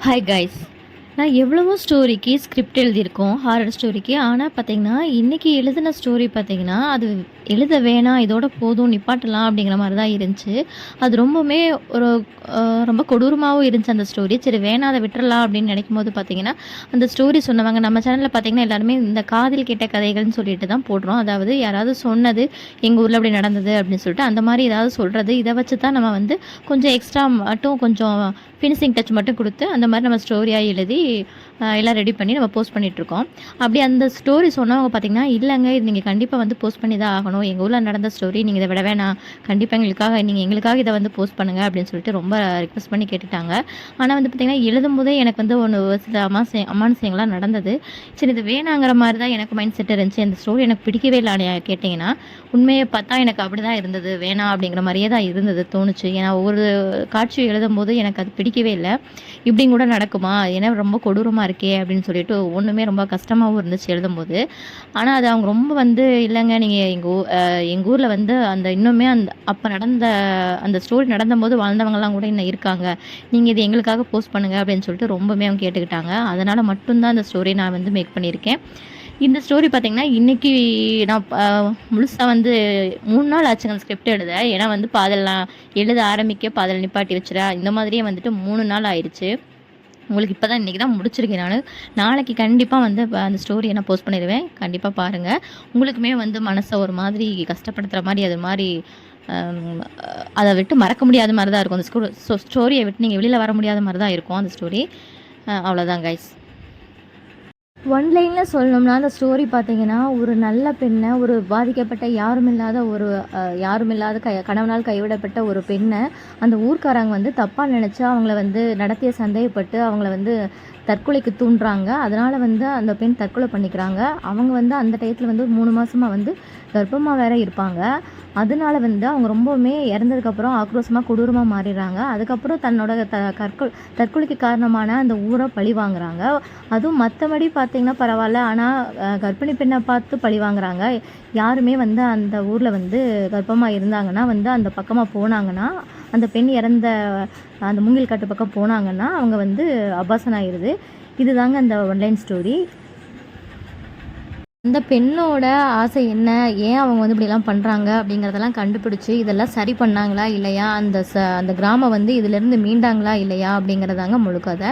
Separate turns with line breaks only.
Hi guys நான் எவ்வளவோ ஸ்டோரிக்கு script எழுதியிருக்கோம் ஹாரர் ஸ்டோரிக்கு ஆனால் பார்த்தீங்கன்னா இன்றைக்கி எழுதின ஸ்டோரி பார்த்தீங்கன்னா அது எழுத வேணாம் இதோட போதும் நிப்பாட்டலாம் அப்படிங்கிற மாதிரி தான் இருந்துச்சு. அது ரொம்பவுமே ஒரு ரொம்ப கொடூரமாகவும் இருந்துச்சு அந்த ஸ்டோரி சரி வேணாம் அதை விட்டுறலாம் அப்படின்னு நினைக்கும் போது பார்த்தீங்கன்னா அந்த ஸ்டோரி சொன்னவங்க நம்ம சேனலில் பார்த்தீங்கன்னா எல்லாருமே இந்த காதில் கேட்ட கதைகள்னு சொல்லிட்டு தான் போடுறோம். அதாவது யாராவது சொன்னது எங்கள் ஊரில் அப்படி நடந்தது அப்படின்னு சொல்லிட்டு அந்த மாதிரி ஏதாவது சொல்கிறது இதை வச்சு தான் நம்ம வந்து கொஞ்சம் எக்ஸ்ட்ரா மட்டும் கொஞ்சம் ஃபினிஷிங் டச் மட்டும் கொடுத்து அந்த மாதிரி நம்ம ஸ்டோரியாக எழுதி எல்லாம் ரெடி பண்ணி நம்ம போஸ்ட் பண்ணிகிட்ருக்கோம் அப்படி அந்த ஸ்டோரி சொன்னவங்க பார்த்தீங்கன்னா இல்லைங்க இது நீங்கள் கண்டிப்பாக வந்து போஸ்ட் பண்ணி தான் ஆகணும். எங்கள் ஊரில் நடந்த ஸ்டோரி நீங்கள் இதை விட வேணாம். கண்டிப்பாக எங்களுக்காக நீங்கள் எங்களுக்காக இதை வந்து போஸ்ட் பண்ணுங்கள் அப்படின்னு சொல்லிட்டு ரொம்ப ரிக்வஸ்ட் பண்ணி கேட்டுட்டாங்க. ஆனால் வந்து பார்த்திங்கன்னா எழுதும் போதே எனக்கு வந்து ஒன்று சில அமாசை அமானுசியங்களாக நடந்தது. சரி இது வேணாங்கிற மாதிரி தான் எனக்கு மைண்ட் செட் இருந்துச்சு. அந்த ஸ்டோரி எனக்கு பிடிக்கவே இல்லையா கேட்டிங்கன்னா. உண்மையை பார்த்தா எனக்கு அப்படி தான் இருந்தது. வேணாம் அப்படிங்கிற மாதிரியே தான் இருந்தது தோணுச்சு. ஏன்னா ஒவ்வொரு காட்சி எழுதும் போது எனக்கு அது பிடிக்கவே இல்லை. இப்படியும் கூட நடக்குமா? ஏன்னா ரொம்ப ரொம்ப கொடூரமாக இருக்கே அப்படின்னு சொல்லிட்டு ஒன்றுமே ரொம்ப கஷ்டமாகவும் இருந்துச்சு எழுதும்போது. ஆனால் அது அவங்க ரொம்ப வந்து இல்லைங்க நீங்கள் எங்கள் ஊ எங்கள் ஊரில் வந்து அந்த இன்னுமே அந்த அப்போ நடந்த அந்த ஸ்டோரி நடந்தபோது வாழ்ந்தவங்கலாம் கூட இன்னும் இருக்காங்க. நீங்கள் இது எங்களுக்காக போஸ்ட் பண்ணுங்கள் அப்படின்னு சொல்லிட்டு ரொம்பவுமே அவங்க கேட்டுக்கிட்டாங்க. அதனால் மட்டும்தான் அந்த ஸ்டோரி நான் வந்து மேக் பண்ணியிருக்கேன். இந்த ஸ்டோரி பார்த்திங்கன்னா இன்றைக்கி நான் முழுசாக வந்து மூணு நாள் ஆச்சுங்க ஸ்கிரிப்ட் எழுத. ஏன்னா வந்து பாதெல்லாம் எழுத ஆரம்பிக்க பாதல் நிப்பாட்டி வச்சிட இந்த மாதிரியே வந்துட்டு மூணு நாள் ஆயிடுச்சு. உங்களுக்கு இப்போ தான் இன்றைக்கி தான் முடிச்சிருக்கேன் நான். நாளைக்கு கண்டிப்பாக வந்து அந்த ஸ்டோரியை நான் போஸ்ட் பண்ணிடுவேன். கண்டிப்பாக பாருங்கள் உங்களுக்குமே வந்து மனசை ஒரு மாதிரி கஷ்டப்படுத்துகிற மாதிரி அது மாதிரி அதை விட்டு மறக்க முடியாத மாதிரி தான் இருக்கும். அந்த ஸ்டோ ஸ்டோரியை விட்டு நீங்கள் வெளியில் வர முடியாத மாதிரி தான் இருக்கும் அந்த ஸ்டோரி அவ்வளோதான் கைஸ் ஒன் லைனில் சொல்லணும்னா அந்த ஸ்டோரி பார்த்தீங்கன்னா ஒரு நல்ல பெண்ணை ஒரு பாதிக்கப்பட்ட யாரும் இல்லாத ஒரு யாருமில்லாத யாரும் இல்லாத கணவனால் கைவிடப்பட்ட ஒரு பெண்ணை அந்த ஊர்க்காரங்க வந்து தப்பாக நினச்சி அவங்கள வந்து நடத்திய சந்தேகப்பட்டு அவங்கள வந்து தற்கொலைக்கு தூண்டுறாங்க. அதனால் வந்து அந்த பெண் தற்கொலை பண்ணிக்கிறாங்க. அவங்க வந்து அந்த டயத்தில் வந்து மூணு மாதமாக வந்து கர்ப்பமாக வேற இருப்பாங்க. அதனால வந்து அவங்க ரொம்பவுமே இறந்ததுக்கப்புறம் ஆக்ரோஷமாக கொடூரமாக மாறிடுறாங்க. அதுக்கப்புறம் தன்னோட த கற்கொல் தற்கொலைக்கு காரணமான அந்த ஊரை பழி வாங்குறாங்க. அதுவும் மற்றபடி பார்த்தீங்கன்னா பரவாயில்ல. ஆனால் கர்ப்பிணி பெண்ணை பார்த்து பழி வாங்குறாங்க. யாருமே வந்து அந்த ஊரில் வந்து கர்ப்பமாக இருந்தாங்கன்னா வந்து அந்த பக்கமாக போனாங்கன்னா அந்த பெண் இறந்த அந்த மூங்கில் காட்டு பக்கம் போனாங்கன்னா அவங்க வந்து அபாசன் ஆயிடுது இதுதாங்க அந்த ஒன்லைன் ஸ்டோரி அந்த பெண்ணோட ஆசை என்ன? ஏன் அவங்க வந்து இப்படிலாம் பண்ணுறாங்க அப்படிங்கிறதெல்லாம் கண்டுபிடிச்சி இதெல்லாம் சரி பண்ணாங்களா இல்லையா? அந்த ச அந்த கிராமம் வந்து இதிலேருந்து மீண்டாங்களா இல்லையா? அப்படிங்கிறதாங்க முழுக்கதை